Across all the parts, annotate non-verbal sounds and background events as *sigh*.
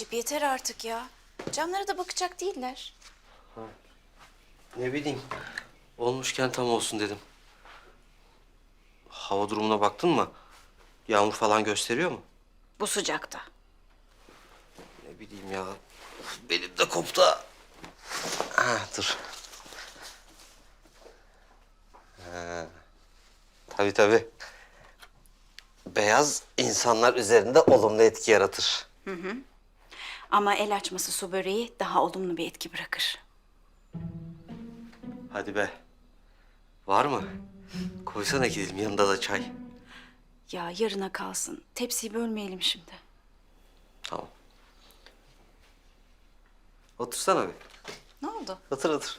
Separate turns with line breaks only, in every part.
Necip yeter artık ya. Camlara da bakacak değiller.
Ne bileyim. Olmuşken tam olsun dedim. Hava durumuna baktın mı? Yağmur falan gösteriyor mu?
Bu sıcakta.
Ne bileyim ya. Benim de koptu. Ha, dur. Ha. Tabii tabii. Beyaz insanlar üzerinde olumlu etki yaratır.
Ama el açması su böreği daha olumlu bir etki bırakır.
Hadi be. Var mı? Koysana gidelim yanında da çay.
Ya yarına kalsın. Tepsiyi bölmeyelim şimdi.
Tamam. Otursana bir.
Ne oldu?
Otur otur.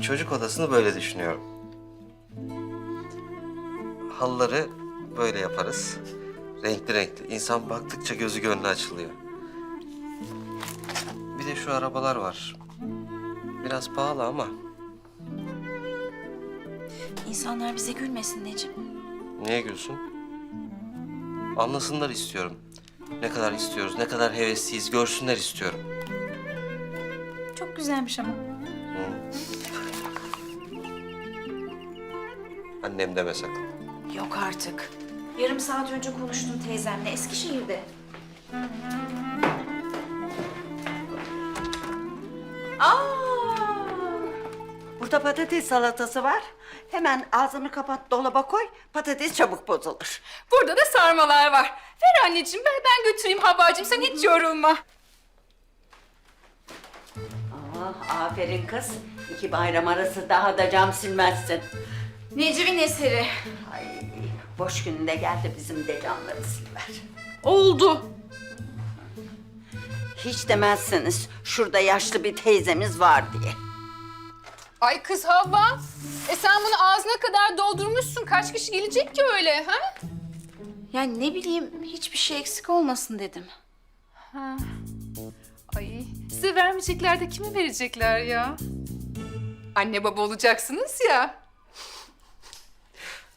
Çocuk odasını böyle düşünüyorum. Halıları böyle yaparız. Renkli renkli. İnsan baktıkça gözü gönlü açılıyor. Bir de şu arabalar var. Biraz pahalı ama
İnsanlar bize gülmesin Necip.
Niye gülsün? Anlasınlar istiyorum. Ne kadar istiyoruz, ne kadar hevesliyiz görsünler istiyorum.
Çok güzelmiş ama.
Annem deme sakın.
Yok artık. Yarım saat önce konuştum teyzemle Eskişehir'de. Aa!
Burada patates salatası var. Hemen ağzını kapat dolaba koy. Patates çabuk bozulur.
Burada da sarmalar var. Ver anneciğim ben, ben götüreyim Havvacığım sen hiç yorulma.
Ah, aferin kız. İki bayram arası daha da cam silmezsin.
Necip'in eseri.
Ay, boş gününde geldi bizim de camları silver.
Oldu.
Hiç demezsiniz şurada yaşlı bir teyzemiz var diye.
Ay kız Havva. E sen bunu ağzına kadar doldurmuşsun. Kaç kişi gelecek ki öyle ha?
Yani ne bileyim hiçbir şey eksik olmasın dedim.
ha. Ay size vermeyecekler de kime verecekler ya? Anne baba olacaksınız ya.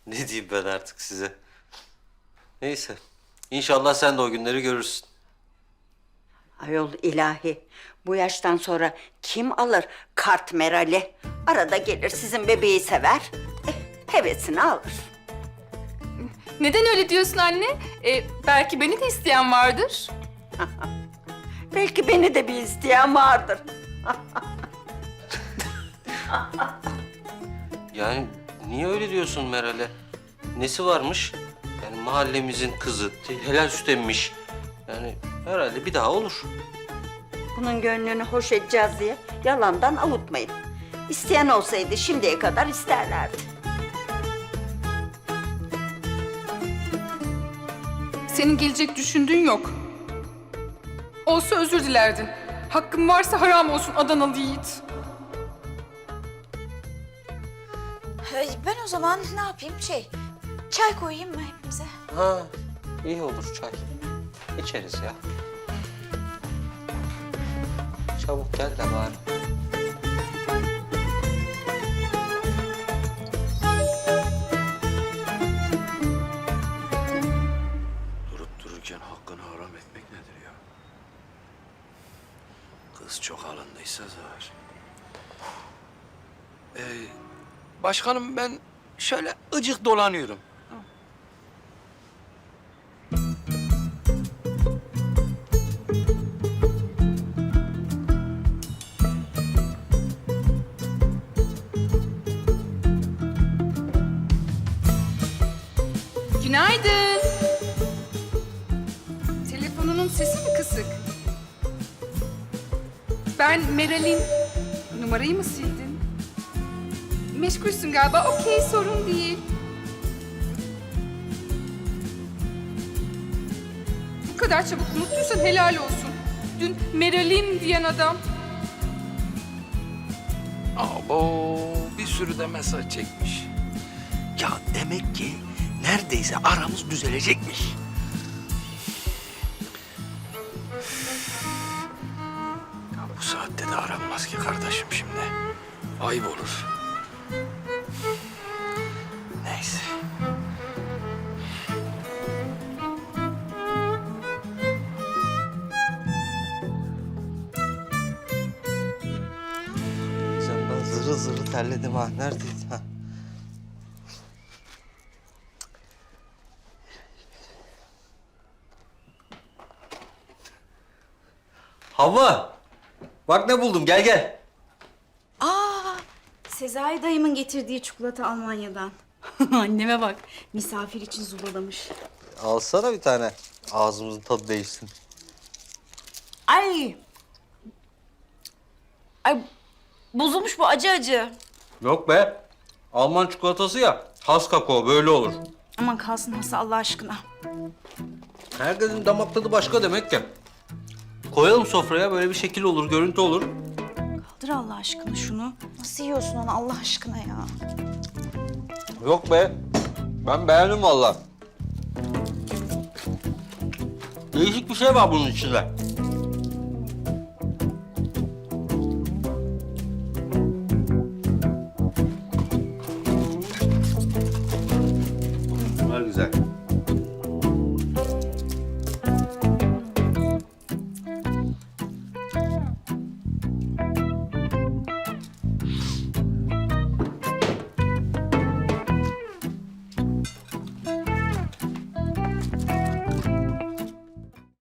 *laughs*
Ne diyeyim ben artık size? Neyse. İnşallah sen de o günleri görürsün.
Ayol ilahi. Bu yaştan sonra kim alır kart merali? Arada gelir sizin bebeği sever. Eh, hevesini alır.
Neden öyle diyorsun anne? E, belki beni de isteyen vardır. *laughs*
Belki beni de bir isteyen vardır.
Yani niye öyle diyorsun Meral'e? Nesi varmış? Yani mahallemizin kızı, helal süt emmiş. Yani herhalde bir daha olur.
Bunun gönlünü hoş edeceğiz diye yalandan avutmayın. İsteyen olsaydı şimdiye kadar isterlerdi.
Senin gelecek düşündüğün yok. Olsa özür dilerdin. Hakkım varsa haram olsun Adanalı yiğit.
Ben o zaman ne yapayım şey... Çay koyayım mı hepimize?
Ha, iyi olur çay. İçeriz ya. Çabuk gel de bari.
Durup dururken hakkını haram etmek nedir ya? Kız çok alındıysa zar. Ee, başkanım ben şöyle ıcık dolanıyorum.
Günaydın. Telefonunun sesi mi kısık? Ben Meral'in... Numarayı mı sildin? Meşgulsün galiba. Okey sorun değil. Bu kadar çabuk unuttuysan helal olsun. Dün Meral'in diyen adam.
Abo bir sürü de mesaj çekmiş. Ya demek ki neredeyse aramız düzelecekmiş. Ya bu saatte de aranmaz ki kardeşim şimdi. ayıp olur. Neyse.
Sen ben zırı zırı terledim ha. Neredeydin ha? Hava! Bak ne buldum gel gel.
Sezai dayımın getirdiği çikolata Almanya'dan. *laughs* Anneme bak, misafir için zulalamış.
Alsana bir tane. Ağzımızın tadı değişsin.
Ay! Ay, bozulmuş bu acı acı.
Yok be. Alman çikolatası ya. Has kakao böyle olur.
Aman kalsın hasta Allah aşkına.
Herkesin damak tadı başka demek ki. Koyalım sofraya böyle bir şekil olur, görüntü olur.
Kaldır Allah aşkına şunu. Nasıl yiyorsun onu Allah aşkına ya?
Yok be. Ben beğendim valla. Değişik bir şey var bunun içinde. Bunlar güzel.